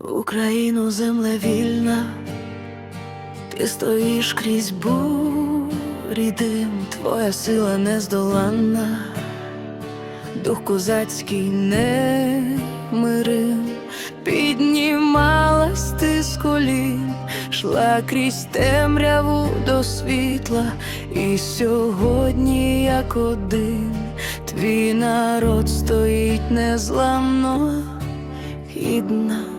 Україну земле вільна, ти стоїш крізь бурі дим, твоя сила нездоланна, дух козацький не мирим, піднімалась ти з колін, шла крізь темряву до світла, і сьогодні, як один, твій народ стоїть незламно гідна.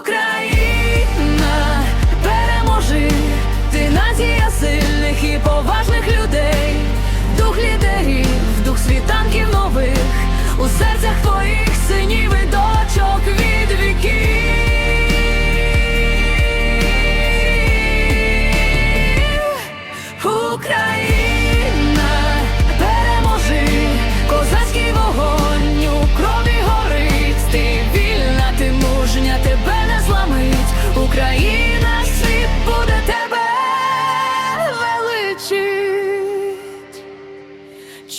Україна, переможи, ти нація сильних і поважних людей, дух лідерів, дух світанків нових, у серцях твоїх синів і дочок від віків. Україна,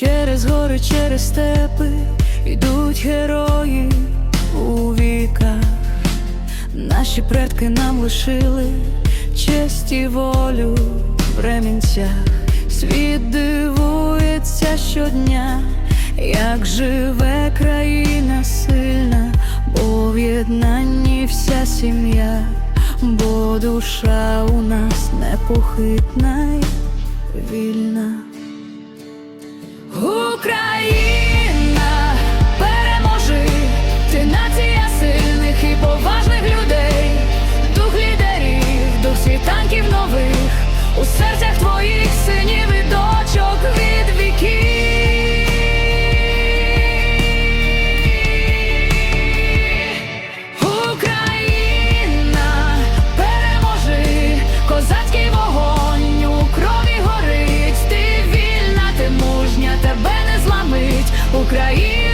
Через гори, через степи йдуть герої у віках. Наші предки нам лишили честь і волю в ремінцях. Світ дивується щодня, як живе країна сильна, бо в єднанні вся сім'я, бо душа у нас непохитна й вільна. Україна.